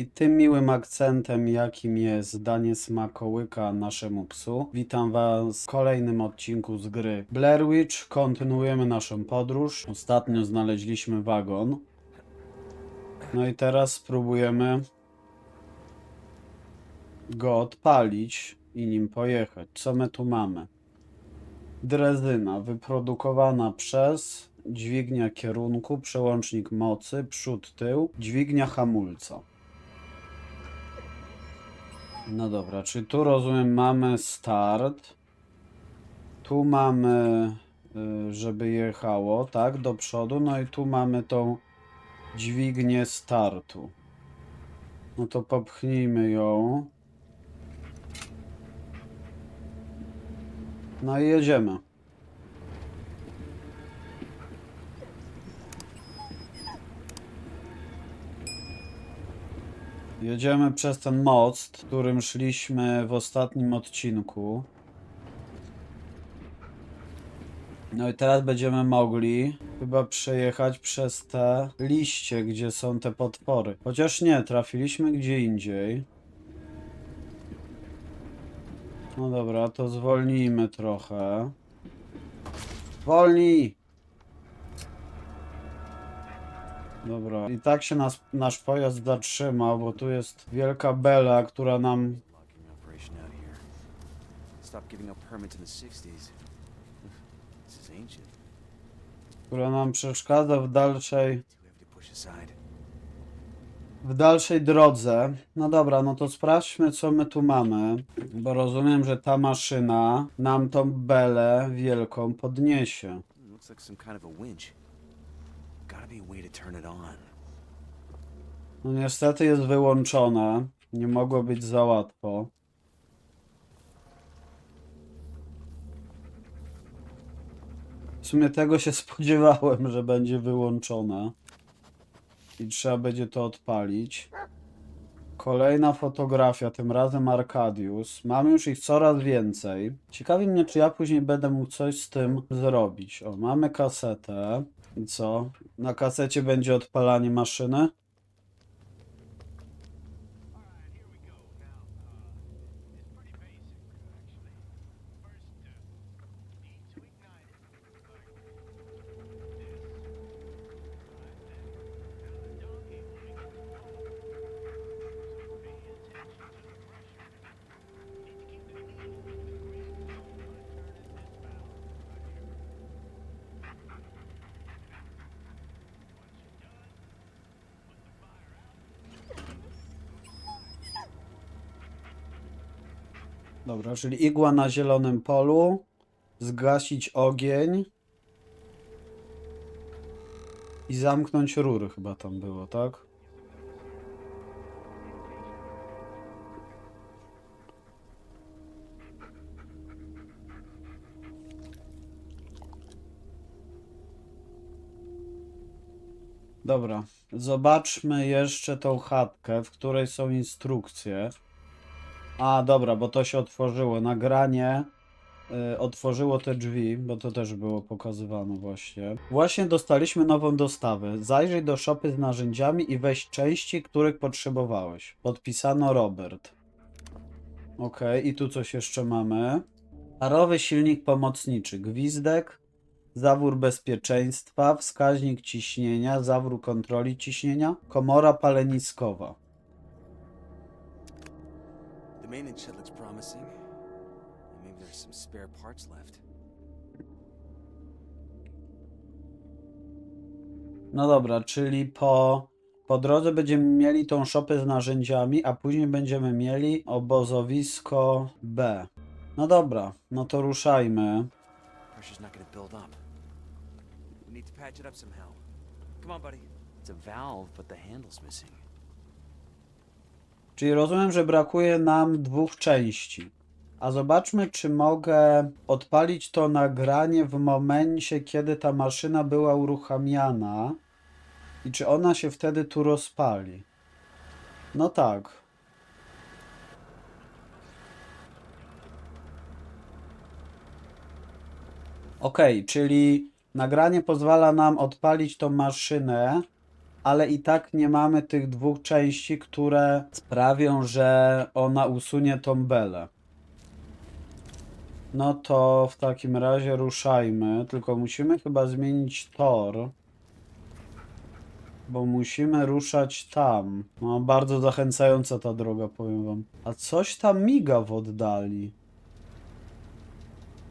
I tym miłym akcentem, jakim jest danie smakołyka naszemu psu, witam Was w kolejnym odcinku z gry Blair Witch. Kontynuujemy naszą podróż. Ostatnio znaleźliśmy wagon. No i teraz spróbujemy go odpalić i nim pojechać. Co my tu mamy? Drezyna wyprodukowana przez dźwignia kierunku, przełącznik mocy, przód, tył, dźwignia hamulca. No dobra, czy tu rozumiem mamy start. Tu mamy, y, żeby jechało, tak, do przodu. No i tu mamy tą dźwignię startu. No to popchnijmy ją. No i jedziemy. Jedziemy przez ten most, którym szliśmy w ostatnim odcinku. No i teraz będziemy mogli chyba przejechać przez te liście, gdzie są te potwory. Chociaż nie, trafiliśmy gdzie indziej. No dobra, to zwolnijmy trochę. Wolnij! Dobra, i tak się nas, nasz pojazd zatrzymał, bo tu jest wielka bela, która nam... locking operation out here. Stopped giving out permits in the 60s. This is ancient. która nam przeszkadza w dalszej, w dalszej drodze. No dobra, no to sprawdźmy, co my tu mamy, bo rozumiem, że ta maszyna nam tą belę wielką podniesie. Hmm, Looks like some kind of a winch. Gotta be a way to turn it on. No niestety jest wyłączone, nie mogło być za łatwo. W sumie tego się spodziewałem, że będzie wyłączone. I trzeba będzie to odpalić. Kolejna fotografia, tym razem Arkadius. Mamy już ich coraz więcej. Ciekawi mnie, czy ja później będę mógł coś z tym zrobić. O, mamy kasetę. I co? Na kasecie będzie odpalanie maszyny? Dobra, czyli igła na zielonym polu, zgasić ogień i zamknąć rury chyba tam było, tak? Dobra, zobaczmy jeszcze tą chatkę, w której są instrukcje. A, dobra, bo to się otworzyło. Nagranie y, otworzyło te drzwi, bo to też było pokazywane właśnie. Właśnie dostaliśmy nową dostawę. Zajrzyj do szopy z narzędziami i weź części, których potrzebowałeś. Podpisano Robert. Okej, i tu coś jeszcze mamy. Parowy silnik pomocniczy, gwizdek, zawór bezpieczeństwa, wskaźnik ciśnienia, zawór kontroli ciśnienia, komora paleniskowa. The maintenance shed looks promising. Maybe there's some spare parts left. No dobra, czyli po, po drodze będziemy mieli tą szopę z narzędziami, a później będziemy mieli obozowisko B. No dobra, no to ruszajmy. Pressure's not gonna build up. We need to patch it up somehow. Come on, buddy. It's a valve, but the handle's missing. Czyli rozumiem, że brakuje nam dwóch części. A zobaczmy, czy mogę odpalić to nagranie w momencie, kiedy ta maszyna była uruchamiana i czy ona się wtedy tu rozpali. No tak. Ok, czyli nagranie pozwala nam odpalić tą maszynę ale i tak nie mamy tych dwóch części, które sprawią, że ona usunie tą belę. No to w takim razie ruszajmy, tylko musimy chyba zmienić tor. Bo musimy ruszać tam. No, bardzo zachęcająca ta droga, powiem wam. A coś tam miga w oddali.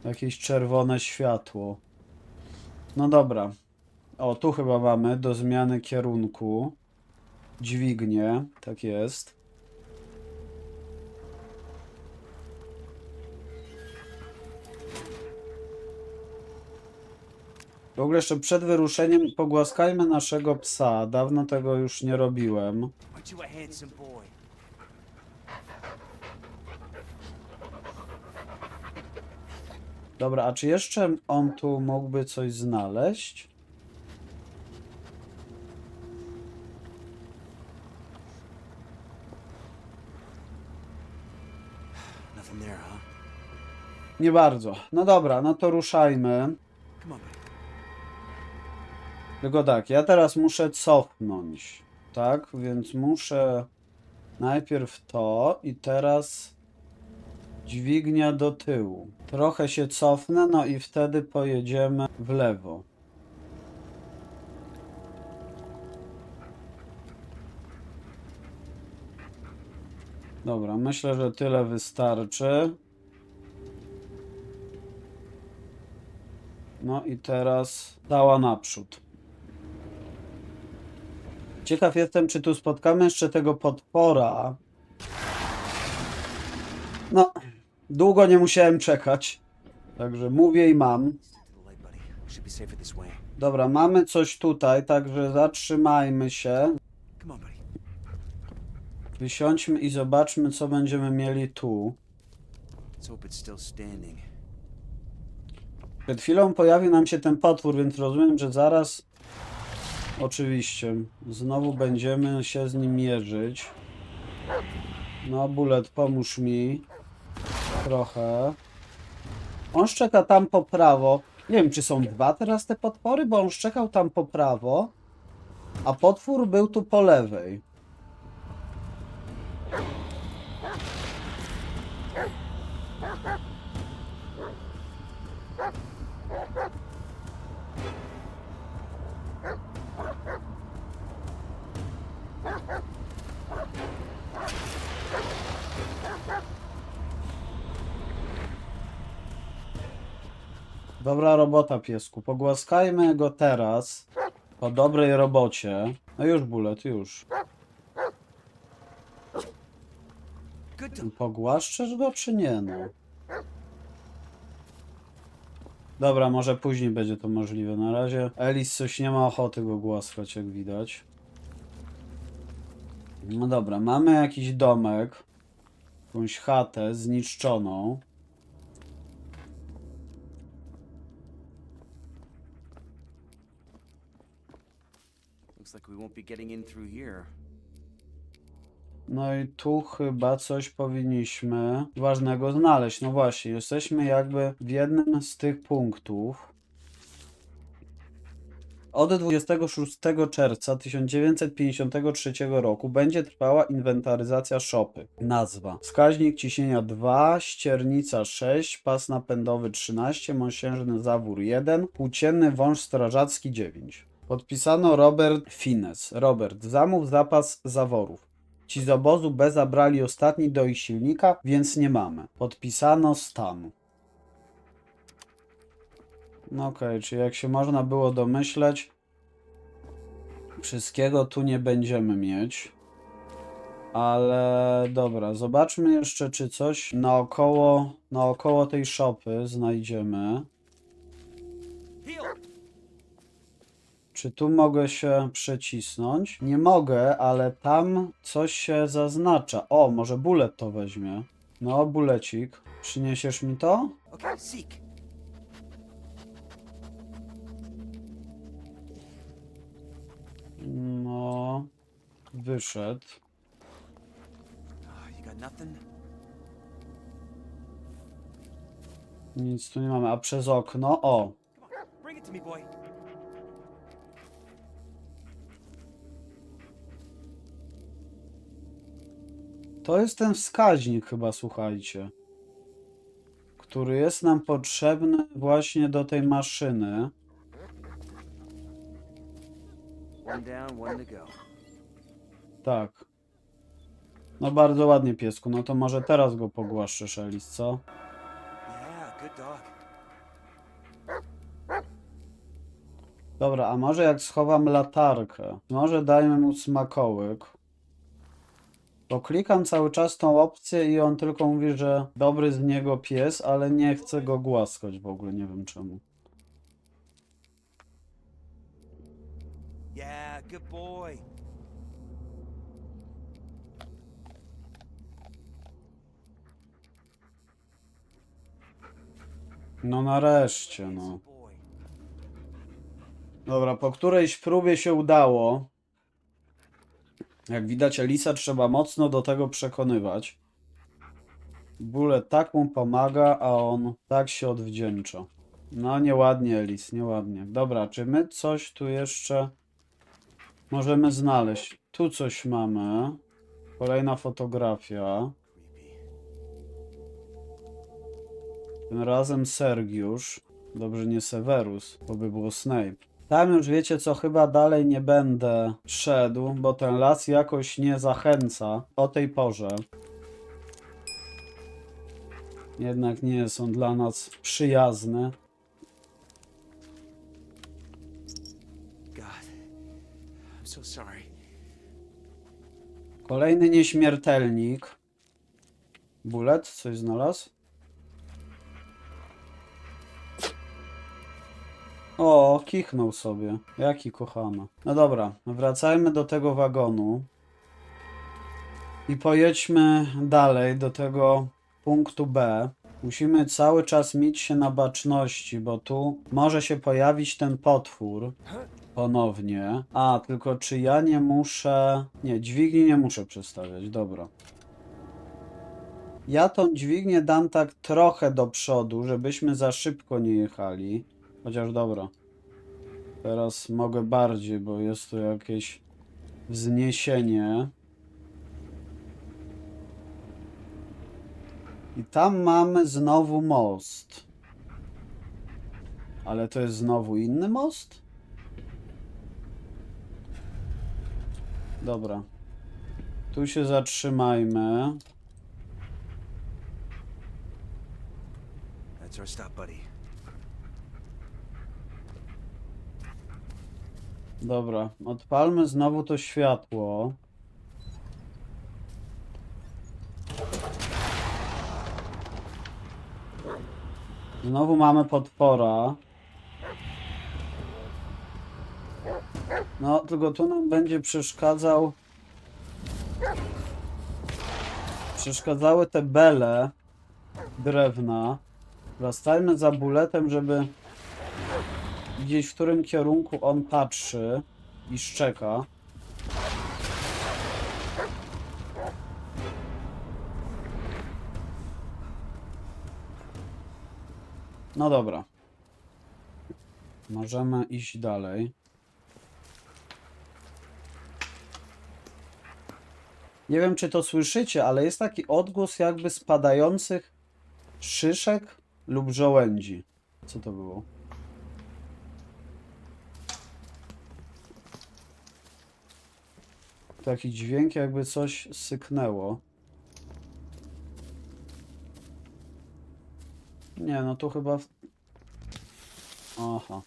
Jakieś czerwone światło. No dobra. O, tu chyba mamy do zmiany kierunku. Dźwignię, tak jest. W ogóle jeszcze przed wyruszeniem pogłaskajmy naszego psa. Dawno tego już nie robiłem. Dobra, a czy jeszcze on tu mógłby coś znaleźć? Nie bardzo. No dobra, no to ruszajmy. Tylko tak, ja teraz muszę cofnąć. Tak, więc muszę najpierw to i teraz dźwignia do tyłu. Trochę się cofnę, no i wtedy pojedziemy w lewo. Dobra, myślę, że tyle wystarczy. No i teraz dała naprzód. Ciekaw jestem, czy tu spotkamy jeszcze tego potwora. No, długo nie musiałem czekać. Także mówię i mam. Dobra, mamy coś tutaj, także zatrzymajmy się. Wysiądźmy i zobaczmy, co będziemy mieli tu. Let's hope it's still standing. Przed chwilą pojawił nam się ten potwór, więc rozumiem, że zaraz. Oczywiście, znowu będziemy się z nim mierzyć. No, Bullet, pomóż mi. Trochę. On szczeka tam po prawo. Nie wiem, czy są dwa teraz te potwory, bo on szczekał tam po prawo, a potwór był tu po lewej. Dobra robota, piesku. Pogłaskajmy go teraz. Po dobrej robocie. No już, Bullet, już. Pogłaszczesz go, czy nie, no? Dobra, może później będzie to możliwe. Na razie Elis coś nie ma ochoty go głaskać, jak widać. No dobra, mamy jakiś domek. Jakąś chatę zniszczoną. Looks like we won't be getting in through here. No i tu chyba coś powinniśmy ważnego znaleźć. No właśnie, jesteśmy jakby w jednym z tych punktów. Od 26 czerwca 1953 roku będzie trwała inwentaryzacja szopy. Nazwa: wskaźnik ciśnienia 2, ściernica 6, pas napędowy 13, mosiężny zawór 1, płócienny wąż strażacki 9. Podpisano Robert Fines. Robert, zamów zapas zaworów. Ci z obozu B zabrali ostatni do ich silnika, więc nie mamy. Podpisano stan. No okej, czyli jak się można było domyśleć, wszystkiego tu nie będziemy mieć. Ale dobra, zobaczmy jeszcze, czy coś naokoło, naokoło tej szopy znajdziemy. Czy tu mogę się przecisnąć? Nie mogę, ale tam coś się zaznacza. O, może bulet to weźmie. No, bulecik. Przyniesiesz mi to? No, wyszedł. Nic tu nie mamy. A przez okno? O, To jest ten wskaźnik chyba, słuchajcie. Który jest nam potrzebny właśnie do tej maszyny. Tak. No bardzo ładnie, piesku. No to może teraz go pogłaszczysz, Elis, co? Dobra, a może jak schowam latarkę, może dajmy mu smakołyk. Bo klikam cały czas tą opcję i on tylko mówi, że dobry z niego pies, ale nie chce go głaskać w ogóle, nie wiem czemu. Yeah, good boy. No nareszcie, no. Dobra, po którejś próbie się udało. Jak widać, Elisa trzeba mocno do tego przekonywać. Bullet tak mu pomaga, a on tak się odwdzięcza. No nieładnie, Elis, nieładnie. Dobra, czy my coś tu jeszcze możemy znaleźć? Tu coś mamy. Kolejna fotografia. Tym razem Sergiusz. Dobrze, nie Severus, bo by było Snape. Tam już wiecie co, chyba dalej nie będę szedł, bo ten las jakoś nie zachęca o tej porze. Jednak nie są dla nas przyjazne. Kolejny nieśmiertelnik. Bullet, coś znalazł? O, kichnął sobie. Jaki kochany. No dobra, wracajmy do tego wagonu. I pojedźmy dalej do tego punktu B. Musimy cały czas mieć się na baczności, bo tu może się pojawić ten potwór ponownie. A, tylko czy ja nie muszę... Nie, dźwigni nie muszę przestawiać, dobra. Ja tą dźwignię dam tak trochę do przodu, żebyśmy za szybko nie jechali. Chociaż dobra. Teraz mogę bardziej, bo jest tu jakieś wzniesienie. I tam mamy znowu most. Ale to jest znowu inny most? Dobra. Tu się zatrzymajmy. That's our stop, buddy. Dobra, odpalmy znowu to światło. Znowu mamy podpora. No, tylko tu nam będzie przeszkadzał. Przeszkadzały te bele drewna. Wracajmy za buletem, żeby gdzieś w którym kierunku on patrzy i szczeka. No dobra. Możemy iść dalej. Nie wiem, czy to słyszycie, ale jest taki odgłos jakby spadających szyszek lub żołędzi. Co to było? Taki dźwięk, jakby coś syknęło. Nie, no tu chyba. Aha.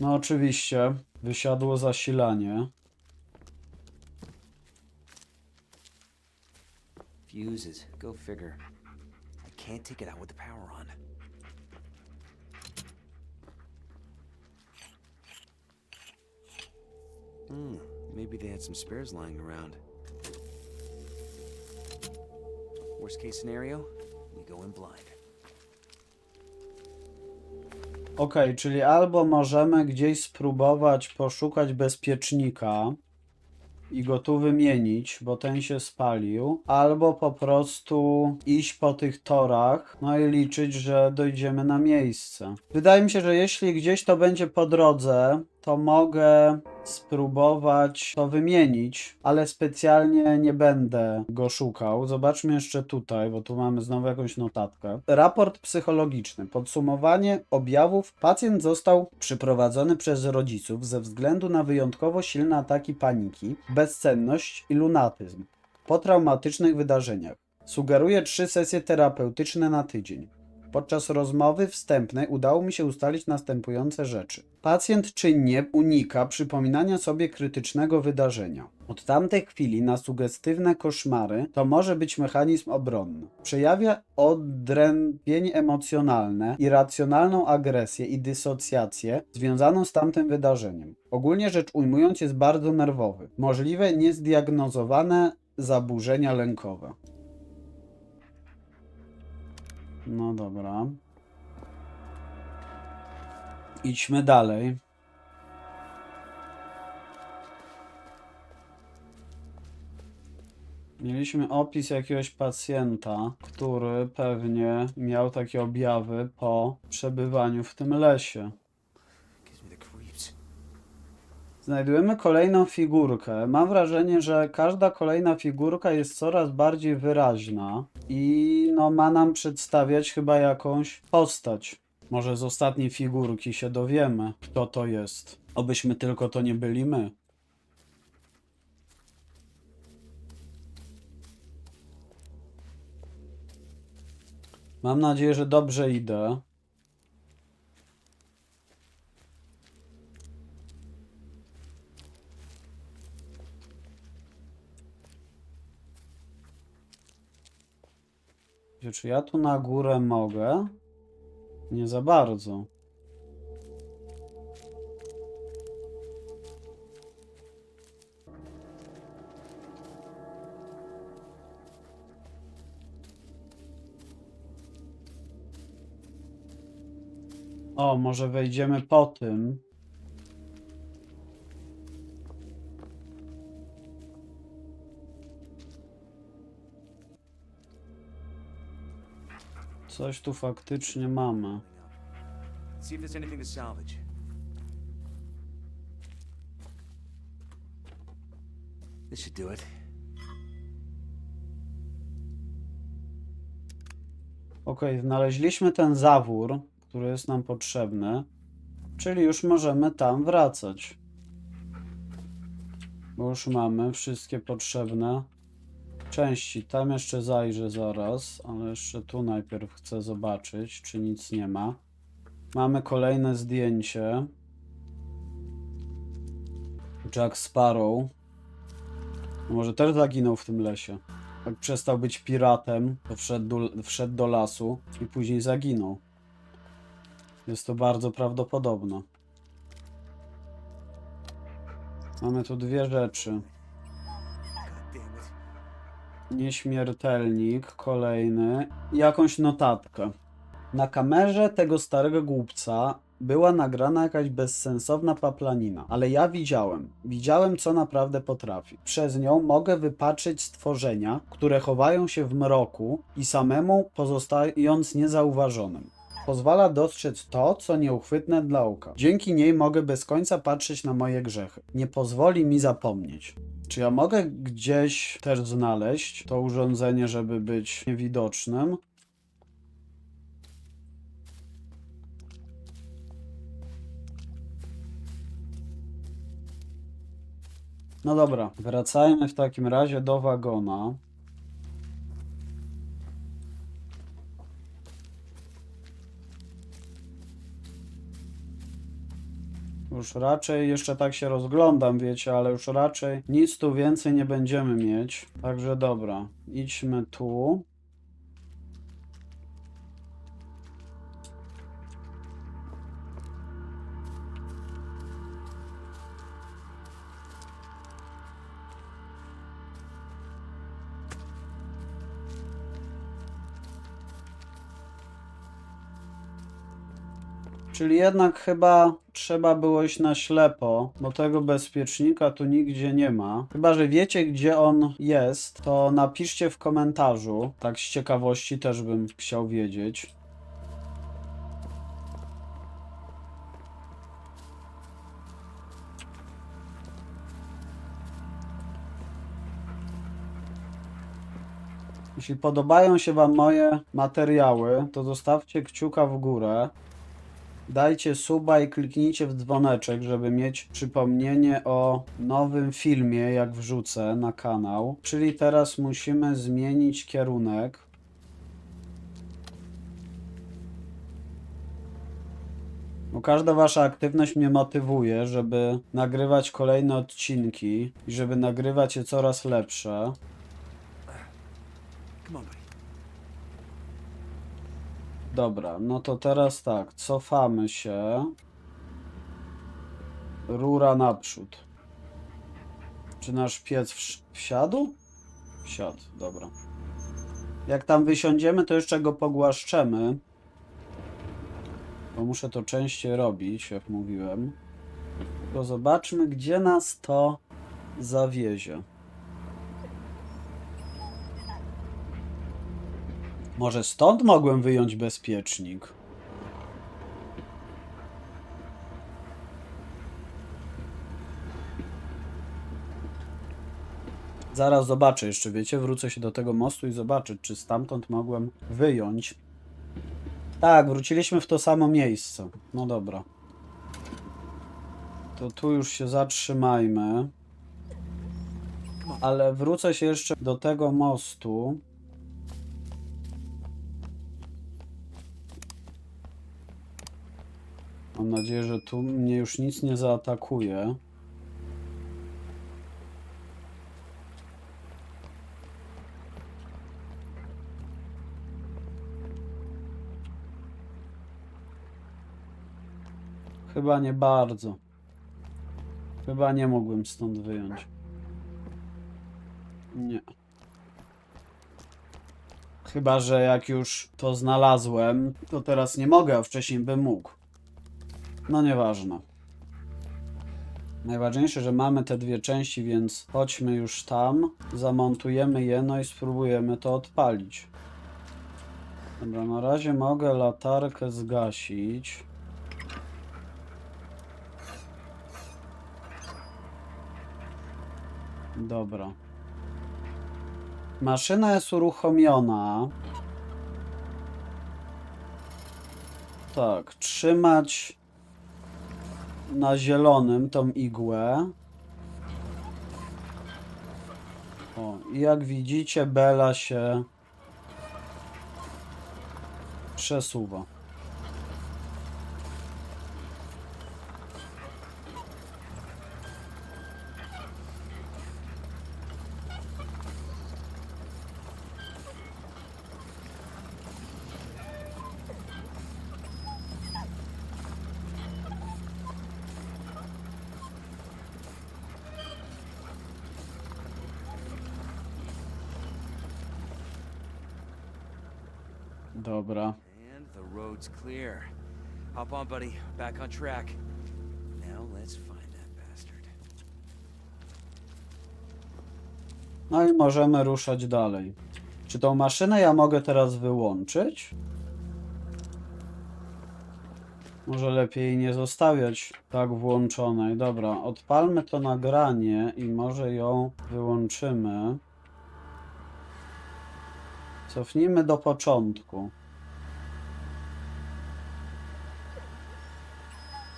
No oczywiście, wysiadło zasilanie. Fuses. Go figure. I can't take it out with the power on. Hmm. Maybe they had some spares lying around. Worst case scenario, we go in blind. Okej, czyli albo możemy gdzieś spróbować poszukać bezpiecznika i go tu wymienić, bo ten się spalił, albo po prostu iść po tych torach, no i liczyć, że dojdziemy na miejsce. Wydaje mi się, że jeśli gdzieś to będzie po drodze, to mogę spróbować to wymienić, ale specjalnie nie będę go szukał. Zobaczmy jeszcze tutaj, bo tu mamy znowu jakąś notatkę. Raport psychologiczny. Podsumowanie objawów. Pacjent został przyprowadzony przez rodziców ze względu na wyjątkowo silne ataki paniki, bezsenność i lunatyzm po traumatycznych wydarzeniach. Sugeruje trzy sesje terapeutyczne na tydzień. Podczas rozmowy wstępnej udało mi się ustalić następujące rzeczy. Pacjent czynnie unika przypominania sobie krytycznego wydarzenia. Od tamtej chwili na sugestywne koszmary to może być mechanizm obronny. Przejawia odrętwienie emocjonalne, irracjonalną agresję i dysocjację związaną z tamtym wydarzeniem. Ogólnie rzecz ujmując jest bardzo nerwowy. Możliwe niezdiagnozowane zaburzenia lękowe. No dobra. Idźmy dalej. Mieliśmy opis jakiegoś pacjenta, który pewnie miał takie objawy po przebywaniu w tym lesie. Znajdujemy kolejną figurkę. Mam wrażenie, że każda kolejna figurka jest coraz bardziej wyraźna i no ma nam przedstawiać chyba jakąś postać. Może z ostatniej figurki się dowiemy, kto to jest. Obyśmy tylko to nie byli my. Mam nadzieję, że dobrze idę. Gdzie, Czy ja tu na górę mogę? Nie za bardzo. O, może wejdziemy po tym. Coś tu faktycznie mamy. See if there's anything to salvage. This should do it. Okej, znaleźliśmy ten zawór, który jest nam potrzebny, czyli już możemy tam wracać. Bo już mamy wszystkie potrzebne części. Tam jeszcze zajrzę zaraz, ale jeszcze tu najpierw chcę zobaczyć, czy nic nie ma. Mamy kolejne zdjęcie. Jack Sparrow. Może też zaginął w tym lesie. Jak przestał być piratem, to wszedł do, wszedł do lasu i później zaginął. Jest to bardzo prawdopodobne. Mamy tu dwie rzeczy. Nieśmiertelnik, kolejny jakąś notatkę. Na kamerze tego starego głupca była nagrana jakaś bezsensowna paplanina, ale ja widziałem, widziałem co naprawdę potrafi. Przez nią mogę wypatrzyć stworzenia, które chowają się w mroku i samemu pozostając niezauważonym. Pozwala dostrzec to, co nieuchwytne dla oka. Dzięki niej mogę bez końca patrzeć na moje grzechy. Nie pozwoli mi zapomnieć. Czy ja mogę gdzieś też znaleźć to urządzenie, żeby być niewidocznym? No dobra, wracajmy w takim razie do wagona. Już raczej, jeszcze tak się rozglądam, wiecie, ale już raczej nic tu więcej nie będziemy mieć. Także dobra, idźmy tu. Czyli jednak chyba trzeba było iść na ślepo, bo tego bezpiecznika tu nigdzie nie ma. Chyba, że wiecie, gdzie on jest, to napiszcie w komentarzu. Tak z ciekawości też bym chciał wiedzieć. Jeśli podobają się Wam moje materiały, to zostawcie kciuka w górę. Dajcie suba i kliknijcie w dzwoneczek, żeby mieć przypomnienie o nowym filmie, jak wrzucę na kanał. Czyli teraz musimy zmienić kierunek. Bo każda wasza aktywność mnie motywuje, żeby nagrywać kolejne odcinki i żeby nagrywać je coraz lepsze. Come on. Dobra, no to teraz tak, cofamy się. Rura naprzód. Czy nasz piec wsiadł? Wsiadł, dobra. Jak tam wysiądziemy, to jeszcze go pogłaszczemy. Bo muszę to częściej robić, jak mówiłem. Tylko zobaczmy, gdzie nas to zawiezie. Może stąd mogłem wyjąć bezpiecznik? Zaraz zobaczę jeszcze, wiecie, wrócę się do tego mostu i zobaczę, czy stamtąd mogłem wyjąć. Tak, wróciliśmy w to samo miejsce. No dobra. To tu już się zatrzymajmy. Ale wrócę się jeszcze do tego mostu. Mam nadzieję, że tu mnie już nic nie zaatakuje. Chyba nie bardzo. Chyba nie mógłbym stąd wyjąć. Nie. Chyba, że jak już to znalazłem, to teraz nie mogę, a wcześniej bym mógł. No nieważne. Najważniejsze, że mamy te dwie części, więc chodźmy już tam, zamontujemy je, no i spróbujemy to odpalić. Dobra, na razie mogę latarkę zgasić. Dobra. Maszyna jest uruchomiona. Tak, trzymać na zielonym tą igłę. O, i jak widzicie, Bela się przesuwa. Dobra. And the road's clear. Hop on, buddy. Back on track. Now let's find that bastard. No i możemy ruszać dalej. Czy tą maszynę ja mogę teraz wyłączyć? Może lepiej nie zostawiać tak włączonej. Dobra, odpalmy to nagranie i może ją wyłączymy. Cofnijmy do początku.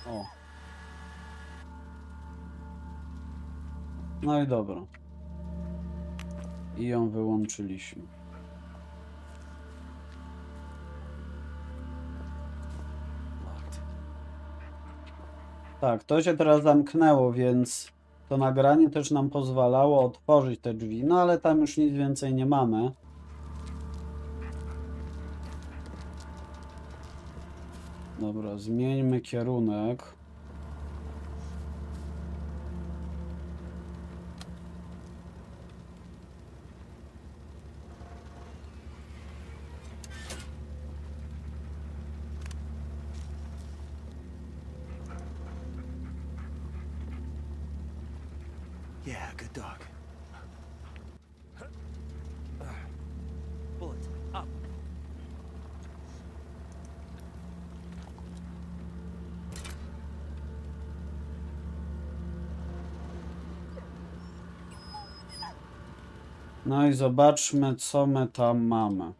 O. No i dobra. I ją wyłączyliśmy. Tak, to się teraz zamknęło, więc to nagranie też nam pozwalało otworzyć te drzwi, no ale tam już nic więcej nie mamy. Dobra, zmieńmy kierunek. Yeah, good dog. Bullet, up. No i zobaczmy, co my tam mamy.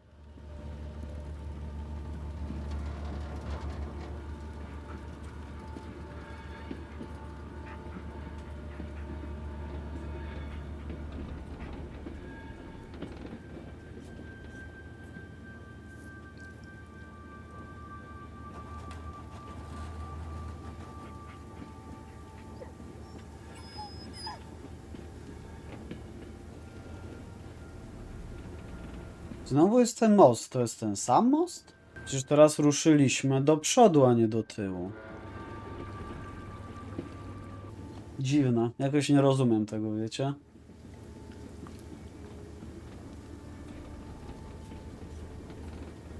Jest ten most. To jest ten sam most? Przecież teraz ruszyliśmy do przodu, a nie do tyłu. Dziwne. Jakoś nie rozumiem tego, wiecie?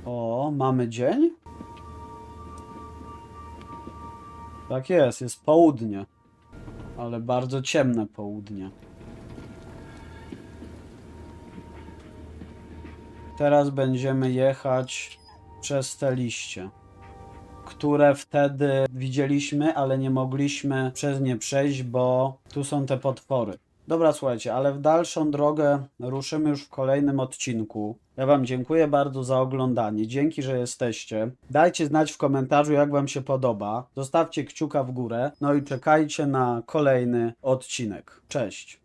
O, mamy dzień? Tak jest, jest południe. Ale bardzo ciemne południe. Teraz będziemy jechać przez te liście, które wtedy widzieliśmy, ale nie mogliśmy przez nie przejść, bo tu są te potwory. Dobra, słuchajcie, ale w dalszą drogę ruszymy już w kolejnym odcinku. Ja Wam dziękuję bardzo za oglądanie. Dzięki, że jesteście. Dajcie znać w komentarzu, jak Wam się podoba. Zostawcie kciuka w górę. No i czekajcie na kolejny odcinek. Cześć.